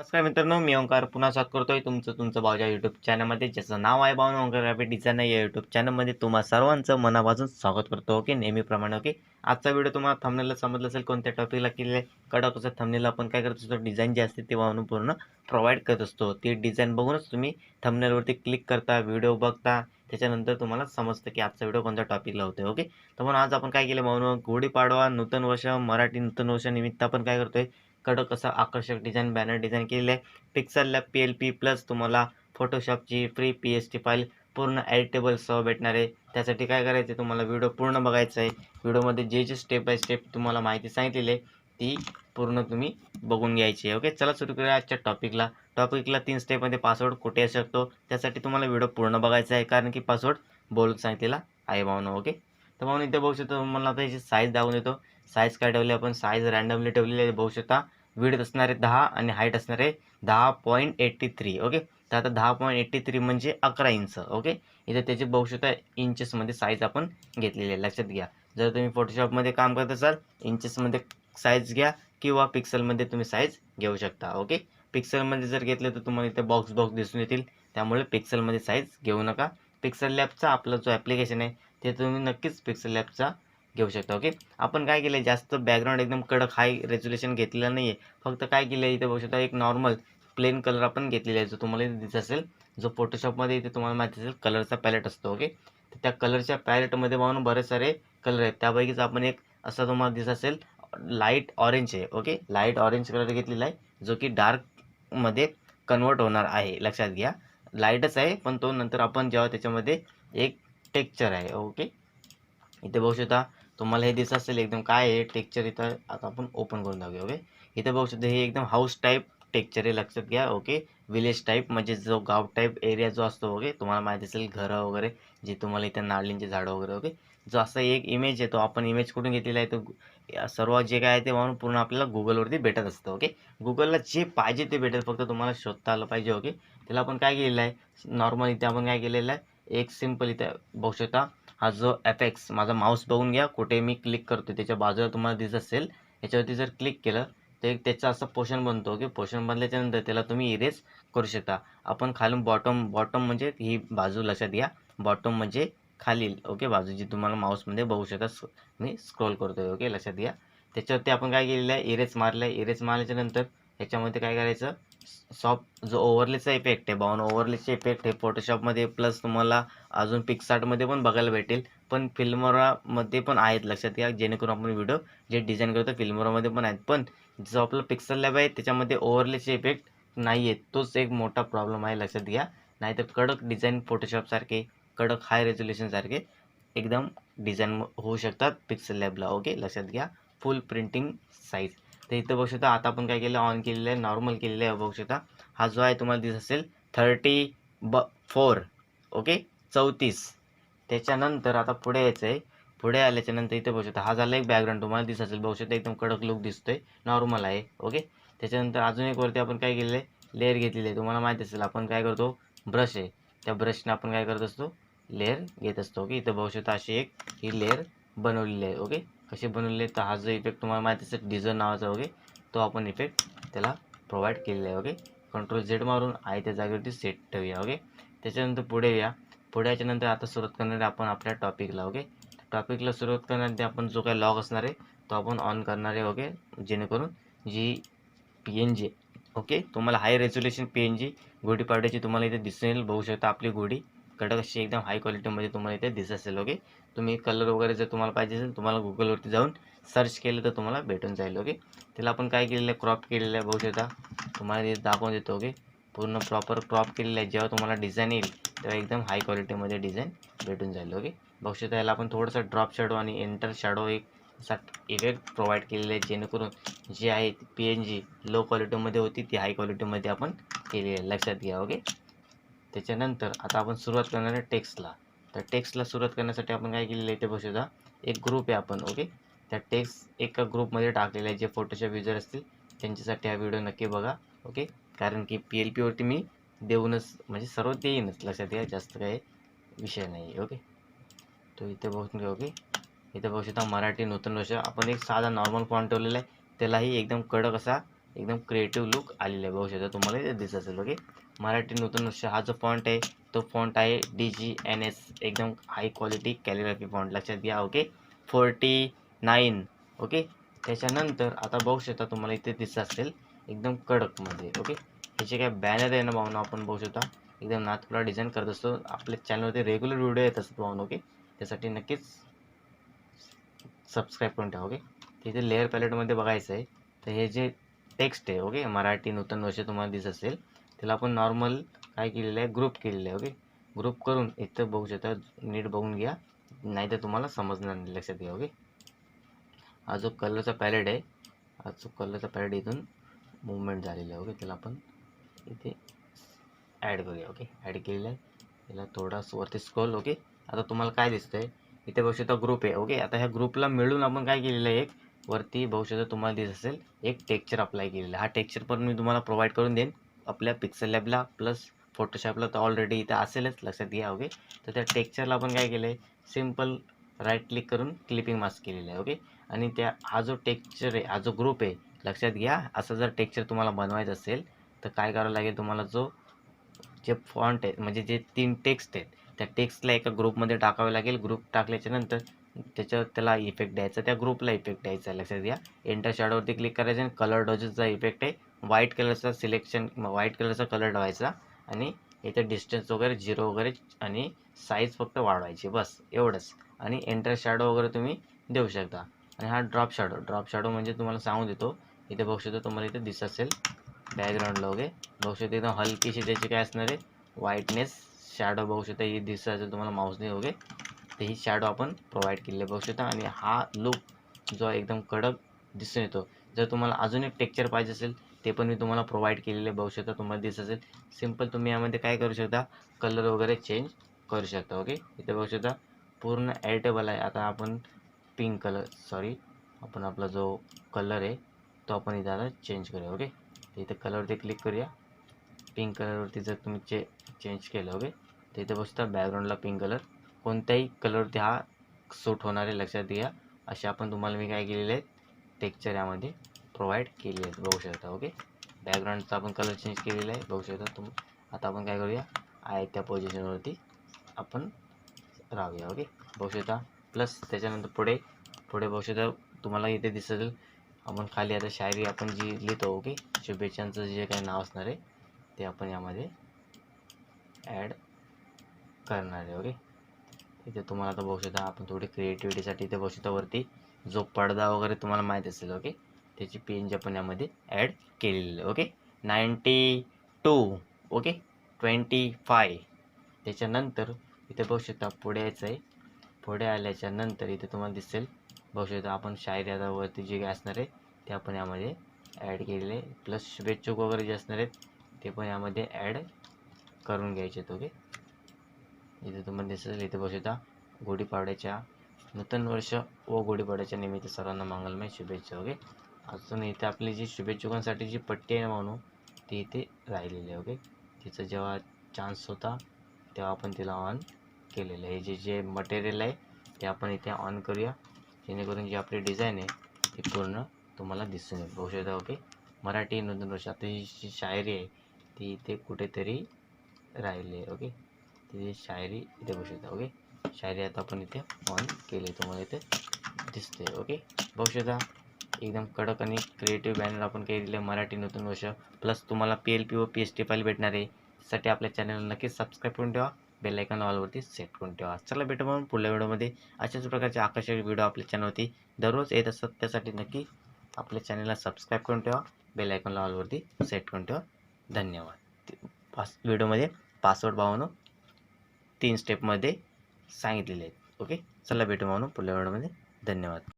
नमस्कार मित्रांनो मी ओंकार पुन्हा स्वागत करतोय तुमचं तुमचं भाऊच्या यूट्यूब चॅनलमध्ये ज्याचं नाव आहे भाऊ ओंकार रॅपिड डिझाईन या यूट्यूब चॅनलमध्ये तुम्हा सर्वांचं मनापासून स्वागत करतो ओके? नेहमीप्रमाणे ओके? आजचा व्हिडिओ तुम्हाला थंबनेलला समजलं असेल कोणत्या टॉपिकला केले कडक असं थमनेला आपण काय करत असतो डिझाईन जी असते ते वाहून पूर्ण प्रोव्हाइड करत असतो. ती डिझाईन बघूनच तुम्ही थंबनेलवरती क्लिक करता व्हिडिओ बघता त्याच्यानंतर तुम्हाला समजतं की आजचा व्हिडिओ कोणत्या टॉपिकला होतो ओके? तर म्हणून आज आपण काय केलं म्हणून गुढीपाडवा नूतन वर्ष मराठी नूतन वर्षानिमित्त आपण काय करतोय कडक असा आकर्षक डिझाईन बॅनर डिझाईन केलेलं आहे. Pixel Lab P L P plus तुम्हाला फोटोशॉपची free P S T file पूर्ण एडिटेबलसह भेटणार आहे. त्यासाठी काय करायचं आहे तुम्हाला व्हिडिओ पूर्ण बघायचा आहे व्हिडिओमध्ये जे जे स्टेप बाय स्टेप तुम्हाला माहिती सांगितलेली आहे ती पूर्ण तुम्ही बघून घ्यायची आहे. ओके चला सुरू करूया आजच्या टॉपिकला टॉपिकला तीन स्टेपमध्ये पासवर्ड कुठे असू शकतो? त्यासाठी तुम्हाला व्हिडिओ पूर्ण बघायचा आहे कारण की पासवर्ड बोलून सांगितलेला आहे भावना ओके तर मग इथे बघू शकतो मला आता याची साईज दाखवून देतो. साईज काय ठेवली आपण? साईज रँडमली ठेवलेली आहे. बघू शकता विड्थ असणारे दहा आणि हाईट असणारे दहा पॉईंट एट्टी थ्री ओके तर आता दहा पॉईंट एट्टी थ्री म्हणजे अकरा इंच ओके इथे त्याची बघू शकता इंचेसमध्ये साईज आपण घेतलेली आहे. लक्षात घ्या. जर तुम्ही फोटोशॉपमध्ये काम करत असाल इंचेसमध्ये साईज घ्या किंवा पिक्सलमध्ये तुम्ही साईज घेऊ शकता ओके पिक्सलमध्ये जर घेतलं तर तुम्हाला इथे बॉक्स बॉक्स दिसून येतील. त्यामुळे पिक्सलमध्ये साईज घेऊ नका. पिक्सल लॅबचा आपला जो ॲप्लिकेशन आहे ते तुम्ही नक्कीच पिक्सल ॲपचा घेऊ शकता ओके आपण काय केलं आहे जास्त बॅकग्राऊंड एकदम कडक हाय रेझोल्युशन घेतलेलं नाही आहे फक्त काय केलं आहे इथे बघू शकता एक नॉर्मल प्लेन कलर आपण घेतलेला आहे जो तुम्हाला इथे दिसत असेल. जो फोटोशॉपमध्ये इथे तुम्हाला माहिती असेल कलरचा पॅलेट असतो ओके तर त्या कलरच्या पॅलेटमध्ये पाहून बरेच सारे कलर आहेत. त्यापैकीच आपण एक असा तुम्हाला दिसत असेल लाइट ऑरेंज आहे ओके लाइट ऑरेंज कलर घेतलेला आहे जो की डार्कमध्ये कन्वर्ट होणार आहे. लक्षात घ्या. लाईटच आहे पण तो नंतर आपण जेव्हा त्याच्यामध्ये एक टेक्चर आहे ओके? इथे बघू शकता तुम्हाला हे दिसत असेल एकदम काय आहे टेक्चर इथं आता आपण ओपन करून दाखवूया ओके? इथे बघू शकता हे एकदम हाऊस टाईप टेक्चर आहे लक्षात घ्या ओके? विलेज टाईप म्हणजे जो गाव टाईप एरिया जो असतो ओके? तुम्हाला माहिती असेल घरं वगैरे जे तुम्हाला इथे नारळींचे झाडं वगैरे ओके? जो असा एक इमेज आहे तो आपण इमेज कुठून घेतलेला आहे तो सर्व जे काय आहे ते म्हणून पूर्ण आपल्याला गुगलवरती भेटत असतं ओके? गुगलला जे पाहिजे ते भेटेल फक्त तुम्हाला शोधता आलं पाहिजे ओके? त्याला आपण काय केलेलं आहे नॉर्मल इथे आपण काय केलेलं आहे एक सिंपल इथे बघू शकता. हा जो ॲपेक्स माझा माऊस बघून घ्या. कुठे मी क्लिक करतो त्याच्या बाजूला तुम्हाला दिसत असेल. याच्यावरती जर क्लिक केलं तर एक त्याचा असं पोर्शन बनतो की पोर्शन बनल्याच्यानंतर त्याला तुम्ही इरेज करू शकता. आपण खालून बॉटम बॉटम म्हणजे ही बाजू लक्षात घ्या. बॉटम म्हणजे खालील ओके बाजू जी तुम्हाला माऊसमध्ये बघू शकता मी स्क्रोल करतोय ओके लक्षात घ्या. त्याच्यावरती आपण काय केलेलं आहे? इरेज मारलं आहे इरेज मारल्याच्यानंतर ह्याच्यामध्ये काय करायचं? सॉफ्ट जो ओव्हरलेचा इफेक्ट आहे बावन ओव्हरलेचा इफेक्ट आहे फोटोशॉपमध्ये प्लस तुम्हाला अजून पिक्सार्टमध्ये पण बघायला भेटेल. पण फिल्मोरामध्ये पण आहेत लक्षात घ्या जेणेकरून आपण व्हिडिओ जे डिझाईन करतो फिल्मोरामध्ये पण आहेत. पण जो आपलं पिक्सल लॅब आहे त्याच्यामध्ये ओव्हरलेचे इफेक्ट नाही आहेत तोच एक मोठा प्रॉब्लेम आहे लक्षात घ्या. नाहीतर कडक डिझाईन फोटोशॉपसारखे कडक हाय रेझोल्युशनसारखे एकदम डिझाईन होऊ शकतात पिक्सल लॅबला ओके लक्षात घ्या. फुल प्रिंटिंग साईज तर इथं बघू शकता आता आपण काय केलं ऑन केलेलं आहे नॉर्मल केलेलं आहे बघू शकता. हा जो आहे तुम्हाला दिसत असेल थर्टी ब फोर ओके चौतीस. त्याच्यानंतर आता पुढे यायचं आहे पुढे आल्याच्यानंतर इथे बघू शकता हा झाला एक बॅकग्राऊंड तुम्हाला दिसत असेल बघू शकता एकदम कडक लुक दिसतोय नॉर्मल आहे ओके त्याच्यानंतर अजून एक वरती आपण काय केलेलं आहे लेअर घेतलेली आहे. तुम्हाला माहिती असेल आपण काय करतो ब्रश आहे. त्या ब्रशने आपण काय करत असतो लेअर घेत असतो ओके इथं बघू शकता अशी एक ही लेअर बनवलेली आहे ओके कसे बनवले तर हा जो इफेक्ट तुम्हाला माहिती असेल डिझाईन नावाचा ओके तो आपण इफेक्ट त्याला प्रोव्हाइड केलेला आहे ओके कंट्रोल झेड मारून आहे त्या जागेवरती सेट ठेवूया ओके त्याच्यानंतर पुढे या पुढे याच्यानंतर आता सुरुवात करणार आहे आपण आपल्या टॉपिकला ओके टॉपिकला सुरुवात करण्याआधी आपण जो काही लॉग असणार आहे तो आपण ऑन करणार आहे ओके जेणेकरून जी पी एन जी ओके तुम्हाला high resolution P N G गुढीपाडव्याची तुम्हाला इथे दिसून येईल. बघू शकता आपली घोडी कडक अशी एकदम हाय क्वालिटीमध्ये तुम्हाला इथे दिसत असेल ओके तुम्ही कलर वगैरे जर तुम्हाला पाहिजे असेल तुम्हाला गुगलवरती जाऊन सर्च केलं तर तुम्हाला भेटून जाईल ओके त्याला आपण काय केलेलं आहे? क्रॉप केलेलं आहे बघू शकता. तुम्हाला इथे दाखवून देतो ओके पूर्ण प्रॉपर क्रॉप केलेलं आहे. जेव्हा तुम्हाला डिझाईन येईल तेव्हा एकदम हाय क्वालिटीमध्ये डिझाईन भेटून जाईल ओके बघू शकता याला आपण थोडंसं ड्रॉप शॅडो आणि एंटर शॅडो एक असा इफेक्ट प्रोव्हाइड केलेला आहे जेणेकरून जी आहे पी एन जी लो क्वालिटीमध्ये होती ती हाय क्वालिटीमध्ये आपण केली आहे. लक्षात घ्या ओके त्याच्यानंतर आता आपण सुरुवात करणार आहे टेक्स्टला. तर टेक्स्टला सुरुवात करण्यासाठी आपण काय केलेलं आहे ते बघू एक ग्रुप आहे आपण ओके त्या टेक्स्ट एका ग्रुपमध्ये टाकलेले आहे जे फोटोशॉप युजर असतील त्यांच्यासाठी हा व्हिडिओ नक्की बघा ओके कारण की पी एल पीवरती मी देऊनच म्हणजे सर्व देईनच लक्षात घ्या जास्त काही विषय नाही आहे ओके तो इथे बघून घ्या ओके इथे बघू शकता मराठी नूतन वर्ष. आपण एक साधा नॉर्मल फॉन्ट ठेवलेला आहे त्यालाही एकदम कडक असा एकदम क्रिएटिव्ह लुक आलेला आहे बघू शकता तुम्हाला इथे दिसत असेल ओके मराठी नूतन वर्ष हा जो फॉन्ट आहे तो फॉन्ट आहे डी जी एन एस एकदम हाय क्वालिटी कॅलिग्राफी फॉन्ट लक्षात घ्या ओके फोर्टी नाईन ओके त्याच्यानंतर आता बघू शकता तुम्हाला इथे दिसत असेल एकदम कडकमध्ये ओके ह्याचे काय बॅनर आहे ना भावना आपण बघू शकता. एकदम नाथपुरा डिझाईन करत असतो. आपल्या चॅनलवरती रेग्युलर व्हिडिओ येत असतात भावना ओके त्यासाठी नक्कीच सबस्क्राईब करून ठेवा ओके तिथे लेअर पॅलेटमध्ये बघायचं आहे. तर हे जे टेक्स्ट आहे ओके मराठी नूतन वर्ष तुम्हाला दिसत असेल. त्याला आपण नॉर्मल काय केलेलं आहे ग्रुप केलेलं आहे ओके ग्रुप करून इथं बघू शकता नीट बघून घ्या. नाही तर तुम्हाला समजणार नाही लक्षात घ्या ओके हा जो कलरचा पॅलेट आहे हा जो कलरचा पॅलेट इथून मुवमेंट झालेला आहे ओके त्याला आपण इथे ॲड करूया ओके ॲड केलेलं आहे. त्याला थोडा वरती स्क्रोल ओके आता तुम्हाला काय दिसतं आहे इथे बघू शकता ग्रुप आहे ओके आता ह्या ग्रुपला मिळून आपण काय केलेलं आहे एक वरती भविष्यात तुम्हाला दिसत असेल एक टेक्चर अप्लाय केलेला. आहे हा टेक्चर पण मी तुम्हाला प्रोव्हाइड करून देईन. आपल्या पिक्सल लॅबला प्लस फोटोशॉपला तर ऑलरेडी इथं असेलच लक्षात घ्या ओके तर त्या टेक्चरला आपण काय केलं आहे सिंपल राईट क्लिक करून क्लिपिंग मास्क केलेलं आहे ओके आणि त्या हा जो टेक्चर आहे हा जो ग्रुप आहे लक्षात घ्या असं जर टेक्चर तुम्हाला बनवायचं असेल तर काय करावं लागेल तुम्हाला जो जे फॉन्ट आहे म्हणजे जे तीन टेक्स्ट आहेत त्या टेक्स्टला एका ग्रुपमध्ये टाकावे लागेल. ग्रुप टाकल्याच्यानंतर त्याच्यावर त्याला इफेक्ट द्यायचा त्या ग्रुपला इफेक्ट द्यायचा लक्षात घ्या एंटर शॅडोवरती क्लिक करायचं आणि कलर डॉजेसचा इफेक्ट आहे. व्हाईट कलरचा सिलेक्शन व्हाईट कलरचा कलर ठेवायचा आणि इथे डिस्टन्स वगैरे झिरो वगैरे आणि साईज फक्त वाढवायची. बस एवढंच. आणि एंटर शॅडो वगैरे तुम्ही देऊ शकता. आणि हा ड्रॉप शॅडो ड्रॉप शॅडो म्हणजे तुम्हाला सांगून देतो. इथे बघू शकतो तुम्हाला इथे दिसत असेल बॅकग्राऊंडला वगैरे. बघू शकतो एकदम हलकीशी त्याची काय असणार आहे? व्हाईटनेस शॅडो बघू शकता. ही दिसत असेल तुम्हाला माऊसने वगैरे. तर ही शॅडो आपण प्रोव्हाइड केलेली बघू शकता. आणि हा लुक जो एकदम कडक दिसून येतो. जर तुम्हाला अजून एक टेक्चर पाहिजे असेल ते पण मी तुम्हाला प्रोव्हाइड केलेले बघू शकता. तुम्हाला दिसत असेल. सिंपल तुम्ही यामध्ये काय करू शकता? कलर वगैरे चेंज करू शकता ओके इथे बघू शकता पूर्ण ॲडिटेबल आहे. आता आपण पिंक कलर सॉरी आपण आपला जो कलर आहे तो आपण इथं आता चेंज करूया ओके इथे कलरवरती क्लिक करूया. पिंक कलरवरती जर तुम्ही चे चेंज केलं ओके तर इथे बघता बॅकग्राऊंडला पिंक कलर कोणत्याही कलरवरती हा सूट होणारे लक्षात घ्या. असे आपण तुम्हाला मी काय केलेले आहेत टेक्चर यामध्ये प्रोव्हाइड केले आहेत. बघू शकता ओके बॅकग्राऊंडचा आपण कलर चेंज केलेला आहे. बघू शकता तुम आता आपण काय करूया? आहे त्या पोझिशनवरती आपण राहूया ओके बघू शकता. प्लस त्याच्यानंतर पुढे पुढे बघू शकता तुम्हाला इथे दिसेल आपण खाली आता शायरी आपण जी लिहितो ओके शुभेच्छांचं जे काही नाव असणार आहे ते आपण यामध्ये ॲड करणार आहे ओके इथे तुम्हाला आता बघू शकता आपण थोडी क्रिएटिव्हिटीसाठी इथे बघू शकता वरती जो पडदा वगैरे तुम्हाला माहीत असेल ओके त्याची पेंज आपण यामध्ये ॲड केलेली आहे okay ninety two okay twenty five त्याच्यानंतर इथे बघू शकता पुढे यायचं आहे पुढे आल्याच्यानंतर इथे तुम्हाला दिसेल बघू शकता आपण शायरी आता वरती जे काय असणार आहे ते आपण यामध्ये ॲड केलेले. आहे प्लस शुभेच्छुक वगैरे जे असणार आहेत ते पण यामध्ये ॲड करून घ्यायचे आहेत ओके इथे तुम्हाला दिसेल इथे बघू गुढीपाड्याच्या नूतन वर्ष व गुढीपाड्याच्या निमित्त सर्वांना मंगलमय शुभेच्छा ओके? अजून इथे आपली जी शुभेच्छुकांसाठी जी पट्टी आहे म्हणून म्हणू ती इथे राहिलेली आहे ओके? तिचा जेव्हा चान्स होता तेव्हा आपण तिला ऑन केलेलं आहे. हे जे जे मटेरियल आहे ते आपण इथे ऑन करूया. जेणेकरून जी आपली डिझाईन आहे ती पूर्ण तुम्हाला दिसून येईल. बघू शकता ओके? मराठी नूतन वर्ष. आता ही जी शायरी आहे ती इथे कुठेतरी राहिली आहे ओके? ती शायरी इथे बघू शकता ओके? शायरी आता आपण इथे ऑन केली तुम्हाला इथे दिसते ओके? बघू शकता एकदम कडक आणि क्रिएटिव्ह बॅनर आपण केलेलं दिलं मराठी नूतन वर्ष. प्लस तुम्हाला पी एल पी व पी एस टी फाईल भेटणार आहे. त्यासाठी आपल्या चॅनलला नक्कीच सबस्क्राईब करून ठेवा. बेल आयकॉन ऑलवरती सेट करून ठेवा. चला भेटू म्हणून पुढल्या व्हिडिओमध्ये अशाच प्रकारचे आकर्षक व्हिडिओ आपल्या चॅनलवरती दररोज येत असतात. त्यासाठी नक्की आपल्या चॅनलला सबस्क्राईब करून ठेवा. बेल आयकॉन ऑलवरती सेट करून ठेवा. धन्यवाद. पास व्हिडिओमध्ये पासवर्ड भावनो तीन स्टेपमध्ये सांगितलेले आहेत. ओके चला भेटू म्हणून पुढल्या व्हिडिओमध्ये धन्यवाद.